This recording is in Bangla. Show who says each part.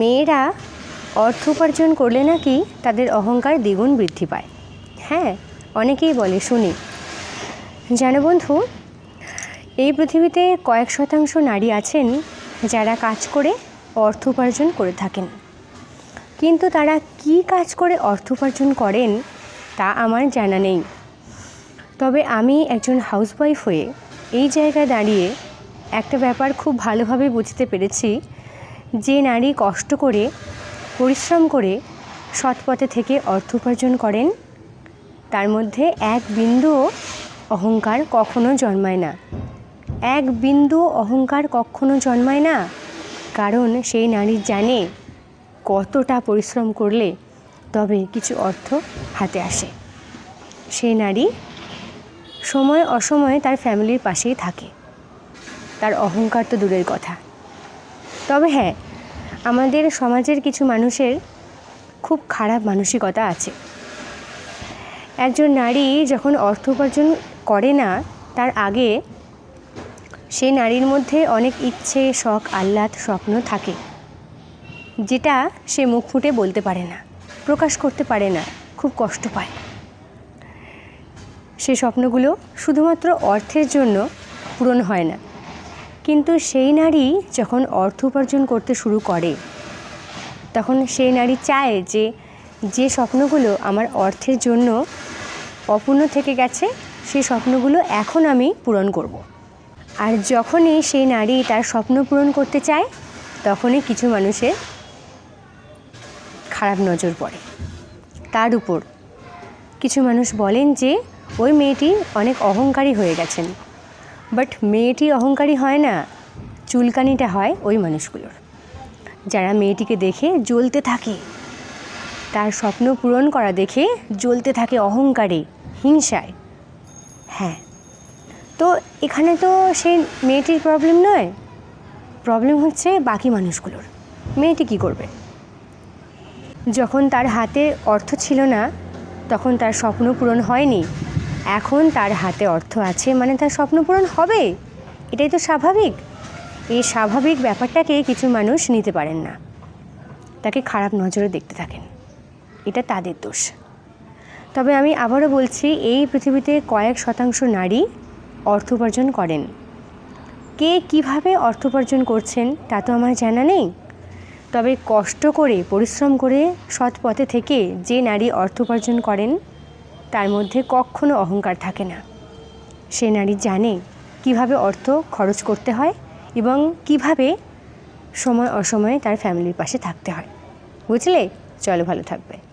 Speaker 1: মেয়েরা অর্থ উপার্জন করলে নাকি তাদের অহংকার দ্বিগুণ বৃদ্ধি পায়। হ্যাঁ অনেকেই বলে, শুনি। জানো বন্ধু, এই পৃথিবীতে কয়েক শতাংশ নারী আছেন যারা কাজ করে অর্থ উপার্জন করে থাকেন। কিন্তু তারা কি কাজ করে অর্থ উপার্জন করেন তা আমার জানা নেই। তবে আমি একজন হাউসওয়াইফ হয়ে এই জায়গায় দাঁড়িয়ে একটা ব্যাপার খুব ভালোভাবে বুঝতে পেরেছি যে নারী কষ্ট করে, পরিশ্রম করে সৎ পথে থেকে অর্থ উপার্জন করেন, তার মধ্যে এক বিন্দুও অহংকার কখনো জন্মায় না। এক বিন্দু অহংকার কখনো জন্মায় না, কারণ সেই নারী জানে কতটা পরিশ্রম করলে তবে কিছু অর্থ হাতে আসে। সেই নারী সময় অসময়ে তার ফ্যামিলির পাশেই থাকে। তার অহংকার তো দূরের কথা। তবে হ্যাঁ আমাদের সমাজের কিছু মানুষের খুব খারাপ মানসিকতা আছে। একজন নারী যখন অর্থ উপার্জন করে না, তার আগে সেই নারীর মধ্যে অনেক ইচ্ছে, শখ, আহ্লাদ, স্বপ্ন থাকে, যেটা সে মুখ ফুটে বলতে পারে না, প্রকাশ করতে পারে না, খুব কষ্ট পায়। সে স্বপ্নগুলো শুধুমাত্র অর্থের জন্য পূরণ হয় না। কিন্তু সেই নারী যখন অর্থ উপার্জন করতে শুরু করে, তখন সেই নারী চায় যে যে স্বপ্নগুলো আমার অর্থের জন্য অপূর্ণ থেকে গেছে, সেই স্বপ্নগুলো এখন আমি পূরণ করব। আর যখনই সেই নারী তার স্বপ্ন পূরণ করতে চায়, তখনই কিছু মানুষের খারাপ নজর পড়ে তার উপর কিছু মানুষ বলেন যে, ওই মেয়েটি অনেক অহংকারী হয়ে গেছেন বাট মেয়েটি অহংকারী হয় না, চুলকানিটা হয় ওই মানুষগুলোর। যারা মেয়েটিকে দেখে জ্বলতে থাকে, তার স্বপ্ন পূরণ করা দেখে জ্বলতে থাকে অহংকারে, হিংসায়। হ্যাঁ তো এখানে তো সেই মেয়েটির প্রবলেম নয়। প্রবলেম হচ্ছে বাকি মানুষগুলোর। মেয়েটি কি করবে? যখন তার হাতে অর্থ ছিল না, তখন তার স্বপ্ন পূরণ হয়নি। এখন তার হাতে অর্থ আছে মানে তার স্বপ্ন পূরণ হবে? এটাই তো স্বাভাবিক। এই স্বাভাবিক ব্যাপারটাকে কিছু মানুষ নিতে পারেন না। তাকে খারাপ নজরে দেখতে থাকেন। এটা তাদের দোষ। তবে আমি আবারও বলছি, এই পৃথিবীতে কয়েক শতাংশ নারী অর্থ উপার্জন করেন। কে কীভাবে অর্থ উপার্জন করছেন, তা তো আমার জানা নেই। তবে কষ্ট করে, পরিশ্রম করে, সৎ পথে থেকে যে নারী অর্থ উপার্জন করেন তার মধ্যে কখনো অহংকার থাকে না। সে নারী জানে কীভাবে অর্থ খরচ করতে হয় এবং কীভাবে সময় অসময়ে তার ফ্যামিলির পাশে থাকতে হয়। বুঝলে? চলো ভালো থাকবে।